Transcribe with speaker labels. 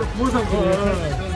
Speaker 1: 부산 거.
Speaker 2: 이제